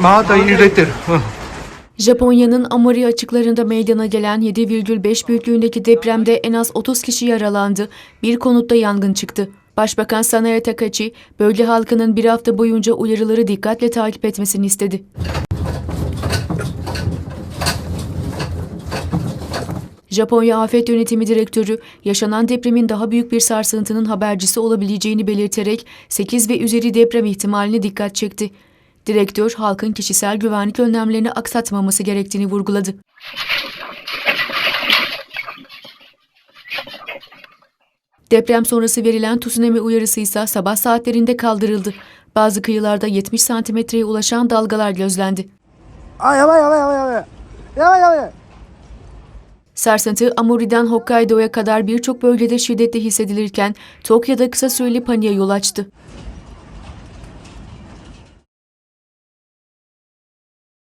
Mağada üretir. Japonya'nın Amori açıklarında meydana gelen 7,5 büyüklüğündeki depremde en az 30 kişi yaralandı. Bir konutta yangın çıktı. Başbakan Sanaya Takachi, bölge halkının bir hafta boyunca uyarıları dikkatle takip etmesini istedi. Japonya Afet Yönetimi Direktörü, yaşanan depremin daha büyük bir sarsıntının habercisi olabileceğini belirterek 8 ve üzeri deprem ihtimaline dikkat çekti. Direktör halkın kişisel güvenlik önlemlerini aksatmaması gerektiğini vurguladı. Deprem sonrası verilen tsunami uyarısı ise sabah saatlerinde kaldırıldı. Bazı kıyılarda 70 santimetreye ulaşan dalgalar gözlendi. Ay ay ay ay ay. Ay ay. Sarsıntı Amuri'den Hokkaido'ya kadar birçok bölgede şiddetli hissedilirken Tokyo'da kısa süreli paniğe yol açtı.